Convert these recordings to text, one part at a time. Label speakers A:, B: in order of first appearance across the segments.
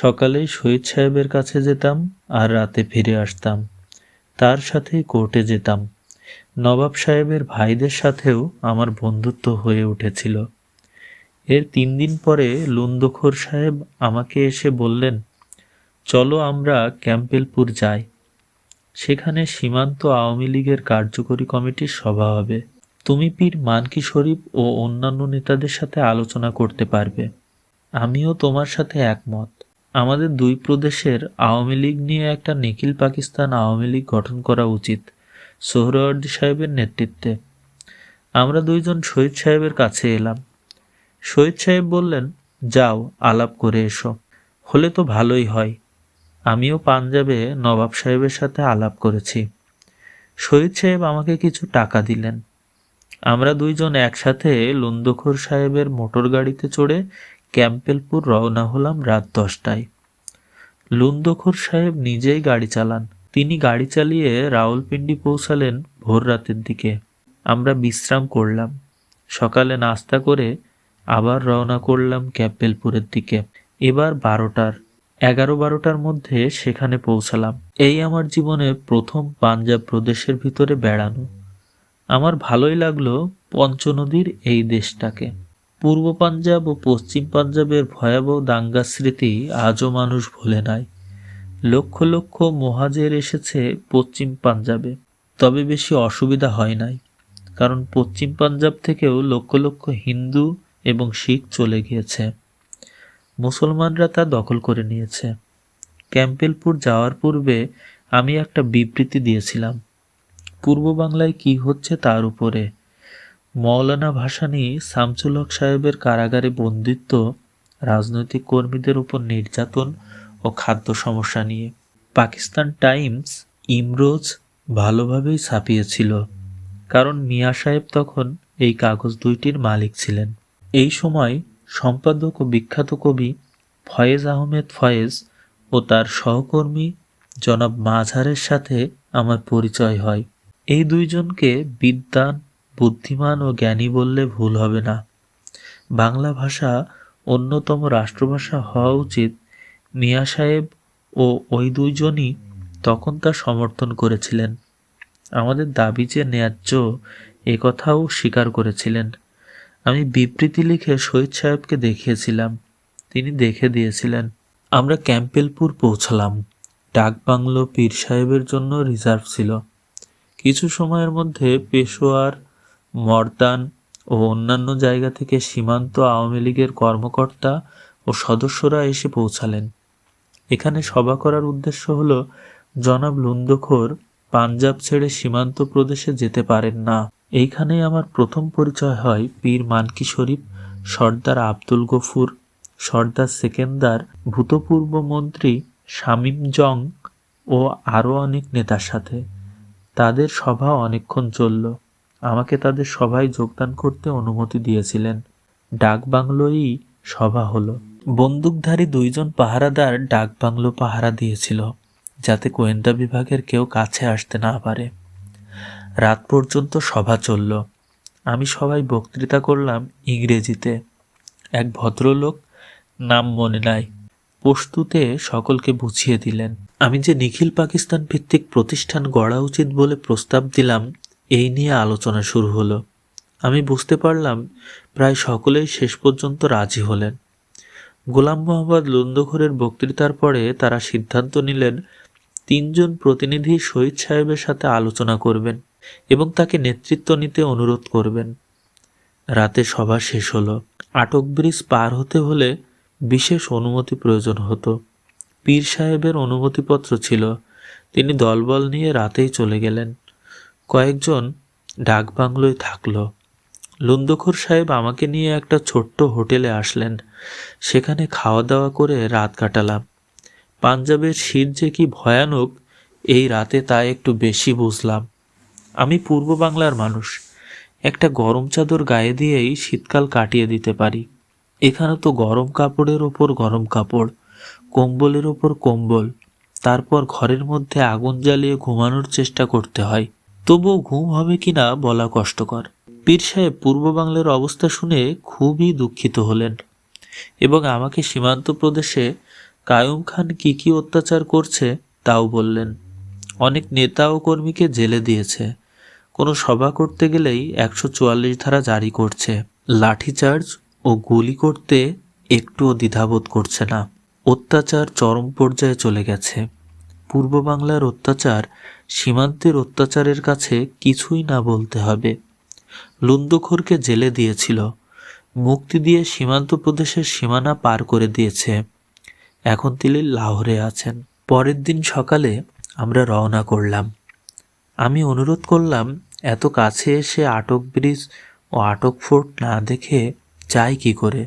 A: সকালেই শহীদ সাহেবের কাছে যেতাম আর রাতে ফিরে আসতাম। তার সাথেই কোর্টে যেতাম। নবাব সাহেবের ভাইদের সাথেও আমার বন্ধুত্ব হয়ে উঠেছিল। এর তিন দিন পরে লুন্দখোর সাহেব আমাকে এসে বললেন, চলো আমরা ক্যাম্পেলপুর যাই। সেখানে সীমান্ত আওয়ামী লীগের কার্যকরী কমিটির সভা হবে। তুমি পীর মানকি শরীফ ও অন্যান্য নেতাদের সাথে আলোচনা করতে পারবে। আমিও তোমার সাথে একমত। আমাদের দুই প্রদেশের আওয়ামী লীগ নিয়ে একটা নিখিল পাকিস্তান আওয়ামী লীগ গঠন করা উচিত, সোহরাওয়ার্দী সাহেবের নেতৃত্বে। আমরা দুইজন শহীদ সাহেবের কাছে এলাম। শহীদ সাহেব বললেন, যাও, আলাপ করে এসো। হলে তো ভালোই হয়। আমিও পাঞ্জাবে নবাব সাহেবের সাথে আলাপ করেছি। শহীদ সাহেব আমাকে কিছু টাকা দিলেন। আমরা দুইজন একসাথে লন্দখোর সাহেবের মোটর গাড়িতে চড়ে ক্যাম্পেলপুর রওনা হলাম রাত দশটায়। লুন্দখোর সাহেব নিজেই গাড়ি চালান। তিনি গাড়ি চালিয়ে রাওলপিন্ডি পৌঁছালেন ভোর রাতের দিকে। আমরা বিশ্রাম করলাম। সকালে নাস্তা করে আবার রওনা করলাম ক্যাম্পেলপুরের দিকে। এবার বারোটার, এগারো বারোটার মধ্যে সেখানে পৌঁছালাম। এই আমার জীবনে প্রথম পাঞ্জাব প্রদেশের ভিতরে বেড়ানো। আমার ভালোই লাগল পঞ্চনদীর এই দেশটাকে। পূর্ব পাঞ্জাব ও পশ্চিম পাঞ্জাবের ভয়াবহ দাঙ্গা স্মৃতি আজও মানুষ ভোলে নাই। লক্ষ লক্ষ মহাজের এসেছে পশ্চিম পাঞ্জাবে। তবে বেশি অসুবিধা হয় নাই, কারণ পশ্চিম পাঞ্জাব থেকেও লক্ষ লক্ষ হিন্দু এবং শিখ চলে গিয়েছে। মুসলমানরা তা দখল করে নিয়েছে। ক্যাম্পেলপুর যাওয়ার পূর্বে আমি একটা বিবৃতি দিয়েছিলাম। পূর্ব বাংলায় কি হচ্ছে তার উপরে? মৌলানা ভাসানী শামসুল হক সাহেবের কারাগারে বন্দিত্ব, রাজনৈতিক কর্মীদের উপর নির্যাতন ও খাদ্য সমস্যা নিয়ে। পাকিস্তান টাইমস ইমরোজ ভালোভাবেই ছাপিয়েছিল, কারণ মিয়া সাহেব তখন এই কাগজ দুইটির মালিক ছিলেন। এই সময় সম্পাদক ও বিখ্যাত কবি ফয়েজ আহমেদ ফয়েজ ও তার সহকর্মী জনাব মাঝারের সাথে আমার পরিচয় হয়। এই দুইজনকে বিদ্বান বুদ্ধিমান ও জ্ঞানী বললে ভুল হবে না। বাংলা ভাষা অন্যতম রাষ্ট্রভাষা হওয়া উচিত। মিয়া সাহেব ও ওই দুইজনই তখন তা সমর্থন করেছিলেন। আমাদের দাবি যে ন্যায্য, এ কথাও স্বীকার করেছিলেন। আমি বিবৃতি লিখে শহীদ সাহেবকে দেখিয়েছিলাম। তিনি দেখে দিয়েছিলেন, আমরা ক্যাম্পেলপুর পৌঁছলাম। ডাকবাংলো পীর সাহেবের জন্য রিজার্ভ ছিল। কিছু সময়ের মধ্যে পেশোয়ার মর্দান ও অন্যান্য জায়গা থেকে সীমান্ত আওয়ামী লীগের কর্মকর্তা ও সদস্যরা এসে পৌঁছালেন। এখানে সভা করার উদ্দেশ্য হল, জনাব লুন্দখোর পাঞ্জাব ছেড়ে সীমান্ত প্রদেশে যেতে পারেন না। এইখানেই আমার প্রথম পরিচয় হয় পীর মানকি শরীফ, সর্দার আব্দুল গফুর, সর্দার সেকেন্দার, ভূতপূর্ব মন্ত্রী শামীম জং ও আরও অনেক নেতার সাথে। তাদের সভা অনেকক্ষণ চলল। আমাকে তাদের সভায় যোগদান করতে অনুমতি দিয়েছিলেন। ডাক বাংলোই সভা হলো। বন্দুকধারী দুইজন পাহারাদার ডাক বাংলো পাহারা দিয়েছিল, যাতে গোয়েন্দা বিভাগের কেউ কাছে আসতে না পারে। রাত পর্যন্ত সভা চলল। আমি সবাই বক্তৃতা করলাম ইংরেজিতে। এক ভদ্রলোক নাম মনে নাই পস্তুতে সকলকে বুঝিয়ে দিলেন। আমি যে নিখিল পাকিস্তান ভিত্তিক প্রতিষ্ঠান গড়া উচিত বলে প্রস্তাব দিলাম এই নিয়ে আলোচনা শুরু হলো। আমি বুঝতে পারলাম প্রায় সকলেই শেষ পর্যন্ত রাজি হলেন। গোলাম মোহাম্মদ লুন্দখরের বক্তৃতার পরে তারা সিদ্ধান্ত নিলেন, তিনজন প্রতিনিধি শহীদ সাহেবের সাথে আলোচনা করবেন এবং তাকে নেতৃত্ব নিতে অনুরোধ করবেন। রাতে সভা শেষ হলো। আটক ব্রিজ পার হতে হলে বিশেষ অনুমতি প্রয়োজন হতো। পীর সাহেবের অনুমতিপত্র ছিল। তিনি দলবল নিয়ে রাতেই চলে গেলেন। কয়েকজন ডাক বাংলোয় থাকল। লুন্দখোর সাহেব আমাকে নিয়ে একটা ছোট্ট হোটেলে আসলেন। সেখানে খাওয়া দাওয়া করে রাত কাটালাম। পাঞ্জাবের শীত যে কি ভয়ানক, এই রাতে তা একটু বেশি বুঝলাম। আমি পূর্ব বাংলার মানুষ। একটা গরম চাদর গায়ে দিয়েই শীতকাল কাটিয়ে দিতে পারি। এখানে তো গরম কাপড়ের ওপর গরম কাপড়, কম্বলের ওপর কম্বল। তারপর ঘরের মধ্যে আগুন জ্বালিয়ে ঘুমানোর চেষ্টা করতে হয়। তবুও ঘুম হবে কিনা বলা কষ্টকর। পীর সাহেব পূর্ব বাংলার অবস্থা শুনে খুবই দুঃখিত হলেন এবং আমাকে সীমান্ত প্রদেশে কায়ুম খান কি কি অত্যাচার করছে তাও বললেন। অনেক নেতা ও কর্মীকে জেলে দিয়েছে। কোনো সভা করতে গেলেই একশো চুয়াল্লিশ ধারা জারি করছে। লাঠিচার্জ ও গুলি করতে একটুও দ্বিধাবোধ করছে না। অত্যাচার চরম পর্যায়ে চলে গেছে। পূর্ব বাংলার অত্যাচার সীমান্তের অত্যাচারের কাছে কিছুই না বলতে হবে। লুন্দখোরকে জেলে দিয়েছিল। মুক্তি দিয়ে সীমান্ত প্রদেশের সীমানা পার করে দিয়েছে। এখন তিনি লাহোরে আছেন। পরের দিন সকালে আমরা রওনা করলাম। আমি অনুরোধ করলাম, এত কাছে এসে আটক ব্রিজ ও আটক ফোর্ট না দেখে যাই কি করে।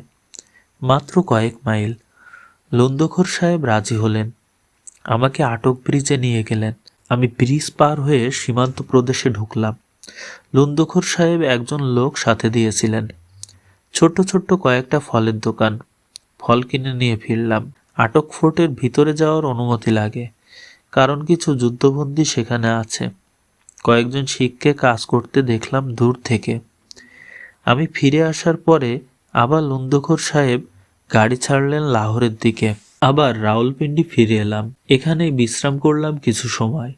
A: মাত্র কয়েক মাইল। লন্দখোর সাহেব রাজি হলেন। আমাকে আটক ব্রিজে নিয়ে গেলেন। আমি ব্রিজ পার হয়ে সীমান্ত প্রদেশে ঢুকলাম। লন্দখোর সাহেব একজন লোক সাথে দিয়েছিলেন। ছোট্ট ছোট্ট কয়েকটা ফলের দোকান। ফল কিনে নিয়ে ফিরলাম। আটক ফোর্টের ভিতরে যাওয়ার অনুমতি লাগে, কারণ কিছু যুদ্ধবন্দী সেখানে আছে। কয়েকজন শিখকে কাজ করতে দেখলাম দূর থেকে। আমি ফিরে আসার পরে আবার লুন্দখোর সাহেব গাড়ি ছাড়লেন লাহোরের দিকে। আবার রাউলপিন্ডি ফিরে এলাম। এখানেই বিশ্রাম করলাম কিছু সময়।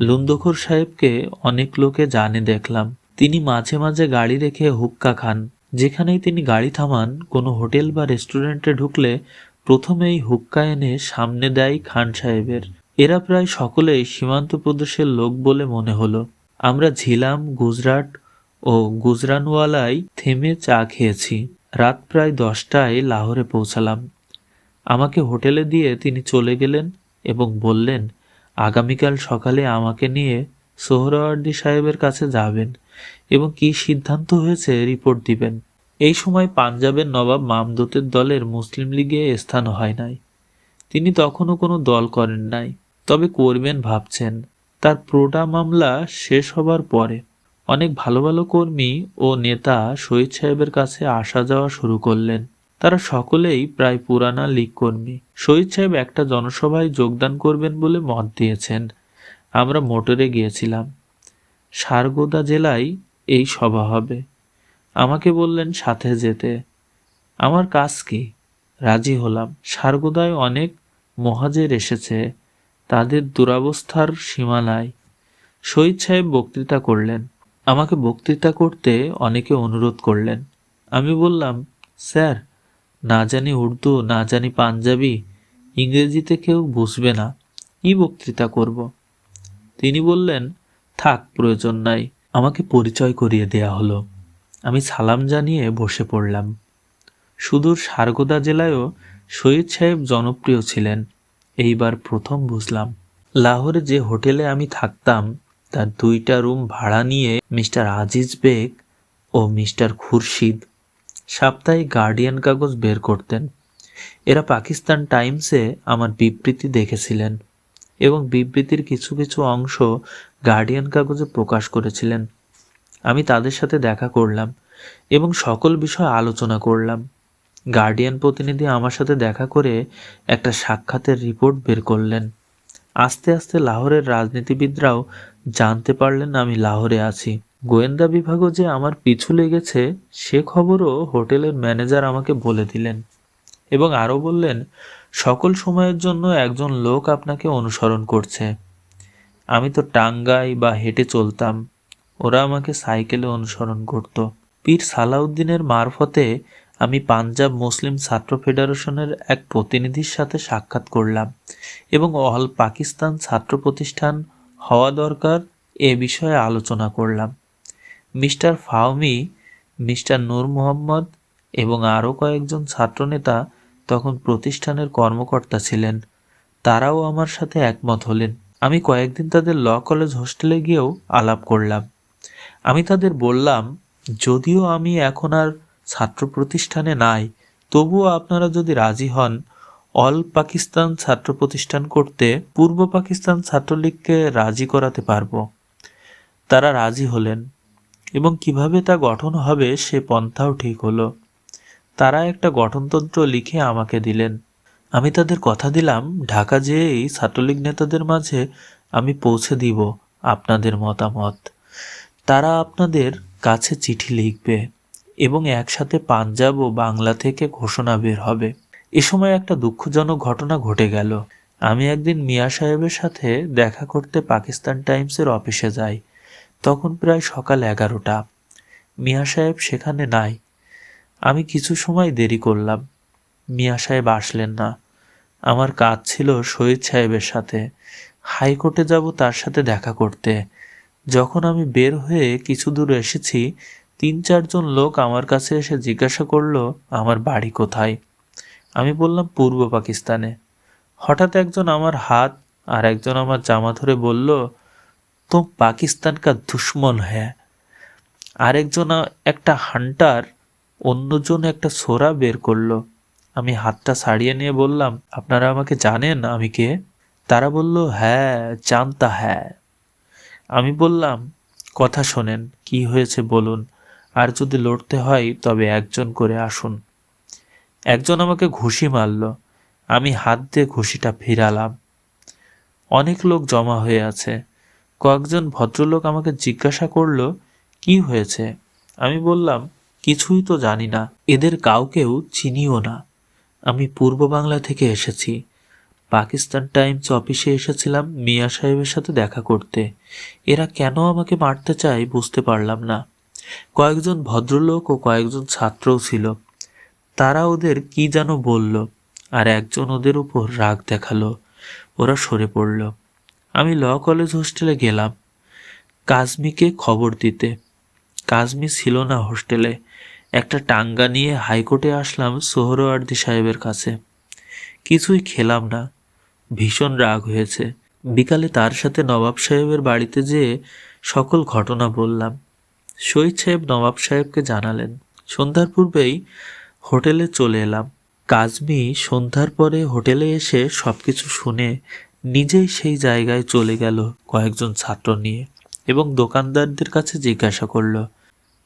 A: লুন্দখোর সাহেবকে অনেক লোকে জানে দেখলাম। তিনি মাঝে মাঝে গাড়ি রেখে হুক্কা খান। যেখানেই তিনি গাড়ি থামান, কোনো হোটেল বা রেস্টুরেন্টে ঢুকলে প্রথমেই হুক্কা এনে সামনে দেয় খান সাহেবের। এরা প্রায় সকলেই সীমান্ত প্রদেশের লোক বলে মনে হলো। আমরা ঝিলাম, গুজরাট ও গুজরানওয়ালায় থেমে চা খেয়েছি। রাত প্রায় দশটায় লাহোরে পৌঁছালাম। আমাকে হোটেলে দিয়ে তিনি চলে গেলেন এবং বললেন, আগামীকাল সকালে আমাকে নিয়ে সোহরাওয়ার্দী সাহেবের কাছে যাবেন এবং কি সিদ্ধান্ত হয়েছে রিপোর্ট দিবেন। এই সময় পাঞ্জাবের নবাব মামদতের দলের মুসলিম লীগে স্থান হয় নাই। তিনি তখনও কোনো দল করেন নাই। তবে করবেন ভাবছেন, তার প্রোটা মামলা শেষ হবার পরে। অনেক ভালো ভালো কর্মী ও নেতা শহীদ সাহেবের কাছে আসা যাওয়া শুরু করলেন। তারা সকলেই প্রায় পুরানা লীগ কর্মী শহীদ সাহেব একটা জনসভায় যোগদান করবেন বলে মত দিয়েছেন। আমরা মোটরে গিয়েছিলাম। সারগোদা জেলায় এই সভা হবে। আমাকে বললেন, সাথে যেতে। আমার কাজ কি? রাজি হলাম। সারগোদায় অনেক মহাজের এসেছে। তাদের দুরাবস্থার সীমা নাই। শহীদ সাহেব বক্তৃতা করলেন। আমাকে বক্তৃতা করতে অনেকে অনুরোধ করলেন। আমি বললাম, স্যার না জানি উর্দু, না জানি পাঞ্জাবি, ইংরেজিতে কেউ বুঝবে না, কি বক্তৃতা করব? তিনি বললেন, থাক, প্রয়োজন নাই, আমাকে পরিচয় করিয়ে দেয়া হলো। আমি সালাম জানিয়ে বসে পড়লাম। সুদূর সারগোদা জেলায়ও শহীদ সাহেব জনপ্রিয় ছিলেন। এইবার প্রথম বুঝলাম, লাহোরে যে হোটেলে আমি থাকতাম, তার দুইটা রুম ভাড়া নিয়ে মিস্টার আজিজ বেগ ও মিস্টার খুরশিদ সাপ্তাহিক গার্ডিয়ান কাগজ বের করতেন। এরা পাকিস্তান টাইমসে আমার বিবৃতি দেখেছিলেন এবং বিবৃতির কিছু কিছু অংশ গার্ডিয়ান কাগজে প্রকাশ করেছিলেন। আমি তাদের সাথে দেখা করলাম এবং সকল বিষয় আলোচনা করলাম। গার্ডিয়ান প্রতিনিধি আমার সাথে দেখা করে একটা সাক্ষাতের রিপোর্ট বের করলেন। আস্তে আস্তে লাহোরের রাজনীতিবিদরাও জানতে পারলেন আমি লাহোরে আছি। গোয়েন্দা বিভাগও যে আমার পিছু লেগেছে, সে খবরও হোটেলের ম্যানেজার আমাকে বলে দিলেন এবং আরও বললেন, সকল সময়ের জন্য একজন লোক আপনাকে অনুসরণ করছে। আমি তো টাঙ্গাই বা হেঁটে চলতাম, ওরা আমাকে সাইকেলে অনুসরণ করত। পীর সালাউদ্দিনের মারফতে আমি পাঞ্জাব মুসলিম ছাত্র ফেডারেশনের এক প্রতিনিধির সাথে সাক্ষাৎ করলাম এবং অল পাকিস্তান ছাত্র প্রতিষ্ঠান হওয়া দরকার এ বিষয়ে আলোচনা করলাম। মিস্টার ফাহমি মিস্টার নূর মোহাম্মদ এবং আরও কয়েকজন ছাত্রনেতা তখন প্রতিষ্ঠানের কর্মকর্তা ছিলেন। তারাও আমার সাথে একমত হলেন। আমি কয়েকদিন তাদের ল কলেজ হোস্টেলে গিয়েও আলাপ করলাম। আমি তাদের বললাম, যদিও আমি এখন আর ছাত্র প্রতিষ্ঠানে নাই, তবুও আপনারা যদি রাজি হন, অল পাকিস্তান ছাত্র প্রতিষ্ঠান করতে পূর্ব পাকিস্তান ছাত্রলীগকে রাজি করাতে পারব। তারা রাজি হলেন এবং কীভাবে তা গঠন হবে সে পন্থাও ঠিক হলো। তারা একটা গঠনতন্ত্র লিখে আমাকে দিলেন। আমি তাদের কথা দিলাম, ঢাকা যেয়েই ছাত্রলীগ নেতাদের মাঝে আমি পৌঁছে দিব আপনাদের মতামত। তারা আপনাদের কাছে চিঠি লিখবে। এবং একসাথে পাঞ্জাব ও বাংলা থেকে ঘোষণা বের হবে। এ সময় একটা দুঃখজনক ঘটনা ঘটে গেল। আমি একদিন মিয়া সাহেবের সাথে দেখা করতে পাকিস্তান টাইমসের অফিসে যাই। তখন প্রায় সকাল এগারোটা। মিয়া সাহেব সেখানে নাই। আমি কিছু সময় দেরি করলাম। মিয়া সাহেব আসলেন না। আমার কাজ ছিল শহীদ সাহেবের সাথে। হাইকোর্টে যাব তার সাথে দেখা করতে। যখন আমি বের হয়ে কিছু দূর এসেছি তিন চারজন লোক আমার কাছে এসে জিজ্ঞাসা করল, আমার বাড়ি কোথায়? আমি বললাম, পূর্ব পাকিস্তানে। হঠাৎ একজন আমার হাত আর একজন আমার জামা ধরে বলল, তো পাকিস্তান কা দুশ্মন হ্যাঁ। আরেকজন একটা হান্টার অন্যজন একটা সোরা বের করল। আমি হাতটা ছাড়িয়ে নিয়ে বললাম, আপনারা আমাকে জানেন আমি কে? তারা বলল হ্যাঁ জানতা হ্যাঁ। আমি বললাম, কথা শোনেন, কি হয়েছে বলুন। আর যদি লড়তে হয়, তবে একজন করে আসুন। একজন আমাকে ঘুষি মারল। আমি হাত দিয়ে ঘুষিটা ফিরালাম। অনেক লোক জমা হয়ে আছে। কয়েকজন ভদ্রলোক আমাকে জিজ্ঞাসা করল, কি হয়েছে? আমি বললাম, কিছুই তো জানি না। এদের কাউকেও চিনিও না। আমি পূর্ব বাংলা থেকে এসেছি। পাকিস্তান টাইমস অফিসে এসেছিলাম মিয়া সাহেবের সাথে দেখা করতে। এরা কেন আমাকে মারতে চায় বুঝতে পারলাম না। কয়েকজন ভদ্রলোক ও কয়েকজন ছাত্রও ছিল। তারা ওদের কি যেন বলল, আর একজন ওদের উপর রাগ দেখাল। ওরা সরে পড়ল। আমি ল কলেজ হোস্টেলে গেলাম। কাজমিকে খবর দিতে। কাজমি ছিল না হোস্টেলে। একটা টাঙ্গা নিয়ে হাইকোর্টে আসলাম সোহরওয়ার্দী সাহেবের কাছে। কিছুই খেলাম না। ভীষণ রাগ হয়েছে। বিকালে তার সাথে নবাব সাহেবের বাড়িতে যেয়ে সকল ঘটনা বললাম। শহীদ সাহেব নবাব সাহেবকে জানালেন। সন্ধ্যার পূর্বেই হোটেলে চলে এলাম। কাজমি সন্ধ্যার পরে হোটেলে এসে সব কিছু শুনে নিজেই সেই জায়গায় চলে গেল কয়েকজন ছাত্র নিয়ে এবং দোকানদারদের কাছে জিজ্ঞাসা করল,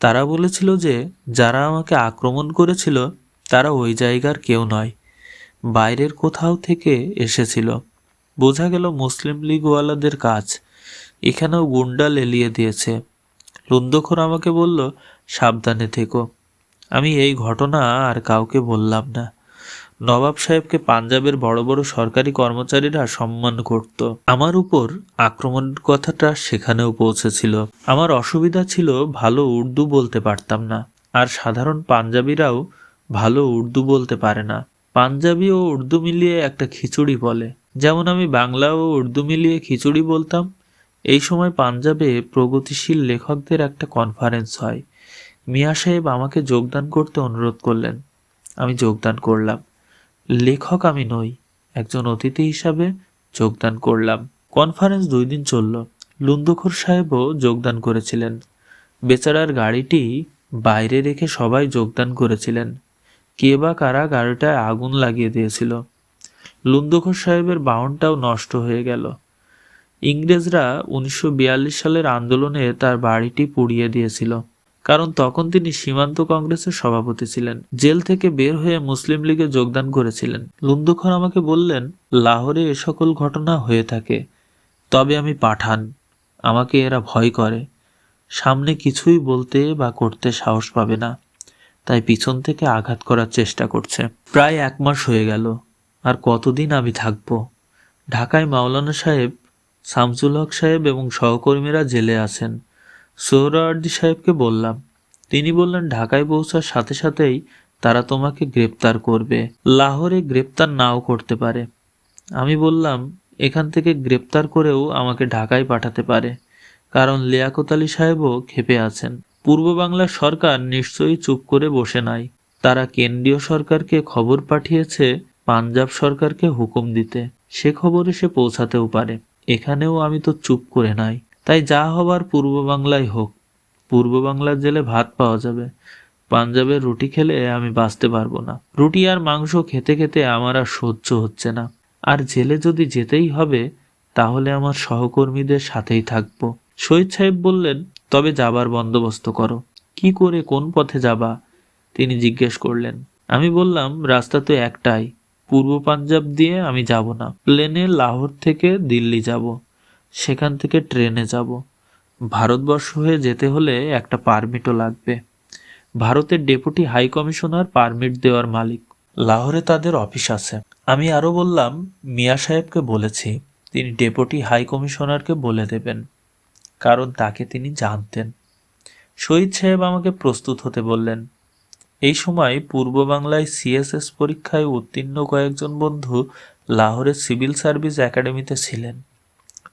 A: তারা বলেছিল যে যারা আমাকে আক্রমণ করেছিল, তারা ওই জায়গার কেউ নয়, বাইরের কোথাও থেকে এসেছিল। বোঝা গেল মুসলিম লীগওয়ালাদের কাজ এখানেও গুন্ডা লেলিয়ে দিয়েছে। লুন্দখোর আমাকে বলল, সাবধানে থেকো। আমি এই ঘটনা আর কাউকে বললাম না। নবাব সাহেবকে পাঞ্জাবের বড় বড় সরকারি কর্মচারীরা সম্মান করত। আমার উপর আক্রমণের কথাটা সেখানেও পৌঁছেছিল। আমার অসুবিধা ছিল ভালো উর্দু বলতে পারতাম না। আর সাধারণ পাঞ্জাবিরাও ভালো উর্দু বলতে পারে না। পাঞ্জাবি ও উর্দু মিলিয়ে একটা খিচুড়ি বলে। যেমন আমি বাংলা ও উর্দু মিলিয়ে খিচুড়ি বলতাম এই সময় পাঞ্জাবে প্রগতিশীল লেখকদের একটা কনফারেন্স হয়। মিয়া সাহেব আমাকে যোগদান করতে অনুরোধ করলেন। আমি যোগদান করলাম। লেখক আমি নই, একজন অতিথি হিসাবে যোগদান করলাম। কনফারেন্স দুই দিন চলল। লুন্দখোর সাহেবও যোগদান করেছিলেন। বেচারার গাড়িটি বাইরে রেখে সবাই যোগদান করেছিলেন। কে বা কারা গাড়িটায় আগুন লাগিয়ে দিয়েছিল। লুন্দখোর সাহেবের বাহনটাও নষ্ট হয়ে গেল। ইংরেজরা উনিশশো বিয়াল্লিশ সালের আন্দোলনে তার বাড়িটি পুড়িয়ে দিয়েছিল, কারণ তখন তিনি সীমান্ত কংগ্রেসের সভাপতি ছিলেন। জেল থেকে বের হয়ে মুসলিম লীগে যোগদান করেছিলেন। লুন্দুখর আমাকে বললেন, লাহোরে এ সকল ঘটনা হয়ে থাকে, তবে আমি পাঠান, আমাকে এরা ভয় করে। সামনে কিছুই বলতে বা করতে সাহস পাবে না, তাই পিছন থেকে আঘাত করার চেষ্টা করছে। প্রায় এক মাস হয়ে গেল, আর কতদিন আমি থাকব? ঢাকায় মাওলানা সাহেব শামসুল হক সাহেব এবং সহকর্মীরা জেলে আছেন। সোহরাওয়ার্দী সাহেবকে বললাম, তিনি বললেন, ঢাকায় পৌঁছার সাথে সাথেই তারা তোমাকে গ্রেপ্তার করবে। লাহোরে গ্রেপ্তার নাও করতে পারে। আমি বললাম, এখান থেকে গ্রেপ্তার করেও আমাকে ঢাকায় পাঠাতে পারে। কারণ লিয়াকত আলী সাহেবও ক্ষেপে আছেন। পূর্ব বাংলার সরকার নিশ্চয়ই চুপ করে বসে নাই। তারা কেন্দ্রীয় সরকারকে খবর পাঠিয়েছে, পাঞ্জাব সরকারকে হুকুম দিতে। সে খবর এসে পৌঁছাতেও পারে। এখানেও আমি তো চুপ করে নাই। তাই যা হবার পূর্ব বাংলায় হোক। পূর্ব বাংলার জেলে ভাত পাওয়া যাবে। পাঞ্জাবের রুটি খেলে আমি বাঁচতে পারব না। রুটি আর মাংস খেতে খেতে আমার আর সহ্য হচ্ছে না। আর জেলে যদি যেতেই হবে, তাহলে আমার সহকর্মীদের সাথেই থাকব। শহীদ সাহেব বললেন, তবে যাবার বন্দোবস্ত করো। কি করে কোন পথে যাবা? তিনি জিজ্ঞেস করলেন। আমি বললাম, রাস্তা তো একটাই। পূর্ব পাঞ্জাব দিয়ে আমি যাব না। প্লেনে লাহোর থেকে দিল্লি যাব। সেখান থেকে ট্রেনে যাব। ভারতবর্ষ হয়ে যেতে হলে একটা পারমিটও লাগবে। ভারতের ডেপুটি হাই কমিশনার পারমিট দেওয়ার মালিক। লাহোরে তাদের অফিস আছে। আমি আরও বললাম, মিয়া সাহেবকে বলেছি, তিনি ডেপুটি হাই কমিশনারকে বলে দেবেন। কারণ তাকে তিনি জানতেন। শহীদ সাহেব আমাকে প্রস্তুত হতে বললেন। এই সময় পূর্ব বাংলায় সিএসএস পরীক্ষায় উত্তীর্ণ কয়েকজন বন্ধু লাহোরের সিভিল সার্ভিস একাডেমিতে ছিলেন।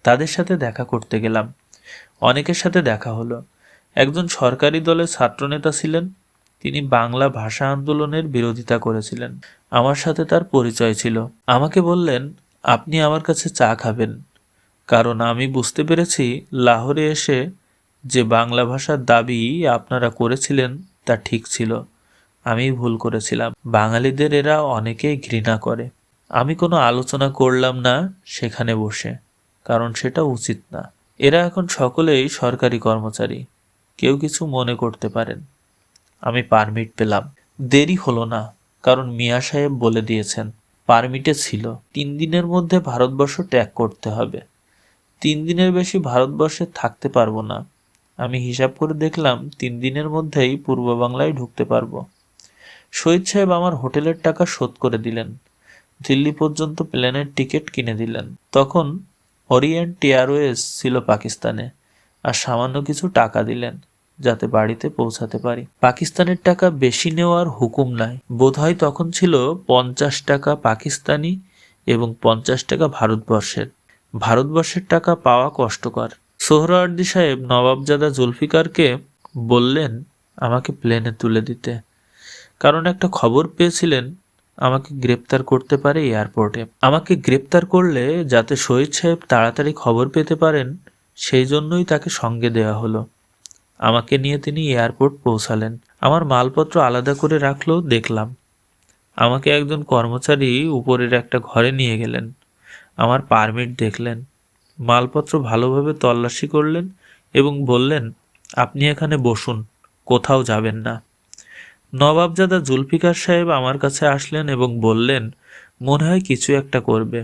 A: তাদের সাথে দেখা করতে গেলাম। অনেকের সাথে দেখা হলো। একজন সরকারি দলের ছাত্রনেতা ছিলেন। তিনি বাংলা ভাষা আন্দোলনের বিরোধিতা করেছিলেন। আমার সাথে তার পরিচয় ছিল। আমাকে বললেন, আপনি আমার কাছে চা খাবেন। কারণ আমি বুঝতে পেরেছি লাহোরে এসে যে বাংলা ভাষার দাবি আপনারা করেছিলেন তা ঠিক ছিল। আমি ভুল করেছিলাম। বাঙালিদের এরা অনেকেই ঘৃণা করে। আমি কোনো আলোচনা করলাম না সেখানে বসে, কারণ সেটা উচিত না। এরা এখন সকলেই সরকারি কর্মচারী, কেউ কিছু মনে করতে পারেন। আমি পারমিট পেলাম। দেরি হলো না, কারণ মিয়া সাহেব বলে দিয়েছেন, পারমিটে ছিল। তিন দিনের মধ্যে ভারতবর্ষ ত্যাগ করতে হবে। তিন দিনের বেশি ভারতবর্ষে থাকতে পারব না। আমি হিসাব করে দেখলাম, তিন দিনের মধ্যেই পূর্ব বাংলায় ঢুকতে পারব। শহীদ সাহেব আমার হোটেলের টাকা শোধ করে দিলেন। দিল্লি পর্যন্ত প্লেনের টিকিট কিনে দিলেন। তখন ওরিয়েন্ট এয়ারওয়েজ ছিল পাকিস্তানে আর সামান্য কিছু টাকা দিলেন যাতে বাড়িতে পৌঁছাতে পারি। পাকিস্তানের টাকা বেশি নেওয়ার হুকুম নাই। বোধহয় তখন ছিল পঞ্চাশ টাকা পাকিস্তানি এবং পঞ্চাশ টাকা ভারতবর্ষের। ভারতবর্ষের টাকা পাওয়া কষ্টকর। সোহরাওয়ার্দী সাহেব নবাবজাদা জুলফিকারকে বললেন, আমাকে প্লেনে তুলে দিতে। কারণ একটা খবর পেয়েছিলেন, আমাকে গ্রেপ্তার করতে পারে এয়ারপোর্টে আমাকে গ্রেপ্তার করলে যাতে শহীদ সাহেব তাড়াতাড়ি খবর পেতে পারেন, সেই জন্যই তাকে সঙ্গে দেওয়া হলো। আমাকে নিয়ে তিনি এয়ারপোর্ট পৌঁছালেন। আমার মালপত্র আলাদা করে রাখল, দেখলাম। আমাকে একজন কর্মচারী উপরের একটা ঘরে নিয়ে গেলেন। আমার পারমিট দেখলেন। মালপত্র ভালোভাবে তল্লাশি করলেন এবং বললেন, আপনি এখানে বসুন, কোথাও যাবেন না। নবাবজাদা জুলফিকার সাহেব আমার কাছে আসলেন এবং বললেন, মনে হয় কিছু একটা করবে।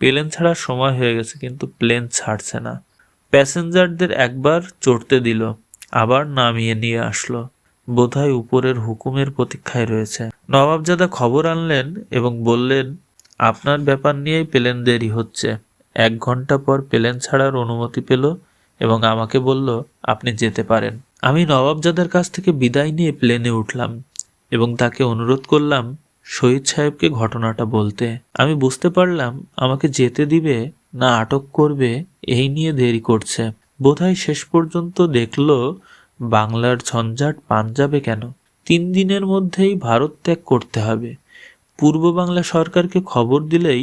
A: প্লেন ছাড়ার সময় হয়ে গেছে, কিন্তু প্লেন ছাড়ছে না। প্যাসেঞ্জারদের একবার চড়তে দিল, আবার নামিয়ে নিয়ে আসলো। বোধহয় উপরের হুকুমের প্রতীক্ষায় রয়েছে। নবাবজাদা খবর আনলেন এবং বললেন, আপনার ব্যাপার নিয়েই প্লেন দেরি হচ্ছে। এক ঘণ্টা পর প্লেন ছাড়ার অনুমতি পেল এবং আমাকে বলল, আপনি যেতে পারেন। আমি নবাবজাদার কাছ থেকে বিদায় নিয়ে প্লেনে উঠলাম এবং তাকে অনুরোধ করলাম শহীদ সাহেবকে ঘটনাটা বলতে। আমি বুঝতে পারলাম আমাকে যেতে দিবে, না আটক করবে, এই নিয়ে দেরি করছে। বোধহয় শেষ পর্যন্ত দেখল বাংলার ঝঞ্ঝাট পাঞ্জাবে কেন? তিন দিনের মধ্যেই ভারত ত্যাগ করতে হবে। পূর্ব বাংলা সরকারকে খবর দিলেই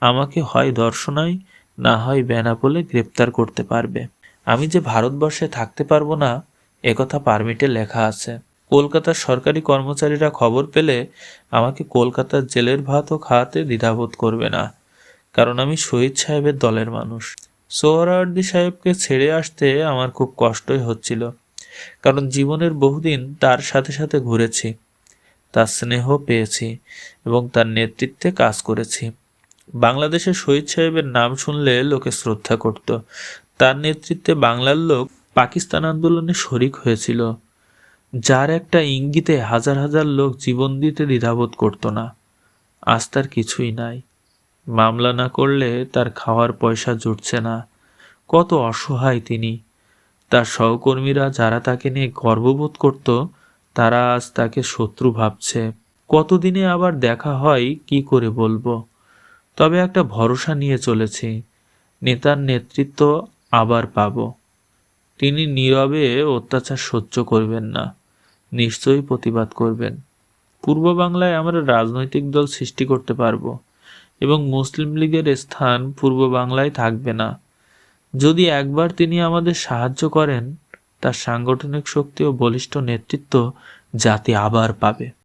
A: আমাকে হয় দর্শনায়, না হয় বেনাপোলে গ্রেপ্তার করতে পারবে। আমি যে ভারতবর্ষে থাকতে পারব না একথা পারমিটে লেখা আছে। কলকাতার সরকারি কর্মচারীরা খবর পেলে আমাকে কলকাতার জেলের ভাতও খাওয়াতে দ্বিধাবোধ করবে না, কারণ আমি শহীদ সাহেবের দলের মানুষ। সোহরাওয়ার্দী সাহেবকে ছেড়ে আসতে আমার খুব কষ্টই হচ্ছিল, কারণ জীবনের বহুদিন তার সাথে সাথে ঘুরেছি, তার স্নেহ পেয়েছি এবং তার নেতৃত্বে কাজ করেছি। বাংলাদেশের শহীদ সাহেবের নাম শুনলে লোকে শ্রদ্ধা করত, তার নেতৃত্বে বাংলার লোক পাকিস্তান আন্দোলনে শরিক হয়েছিল, যার একটা ইঙ্গিতে হাজার হাজার লোক জীবন দিতে দ্বিধাবোধ করত না। আজ তার কিছুই নাই। মামলা না করলে তার খাওয়ার পয়সা জুটছে না। কত অসহায় তিনি। তার সহকর্মীরা যারা তাকে নিয়ে গর্ববোধ করত, তারা আজ তাকে শত্রু ভাবছে। কতদিনে আবার দেখা হয়, কি করে বলব? তবে একটা ভরসা নিয়ে চলেছি। নেতার নেতৃত্ব আবার পাব। তিনি নীরবে অত্যাচার সহ্য করবেন না, নিশ্চয়ই প্রতিবাদ করবেন। পূর্ব বাংলায় আমরা রাজনৈতিক দল সৃষ্টি করতে পারব এবং মুসলিম লীগের স্থান পূর্ব বাংলায় থাকবে না। যদি একবার তিনি আমাদের সাহায্য করেন, তার সাংগঠনিক শক্তি ও বলিষ্ঠ নেতৃত্ব জাতি আবার পাবে।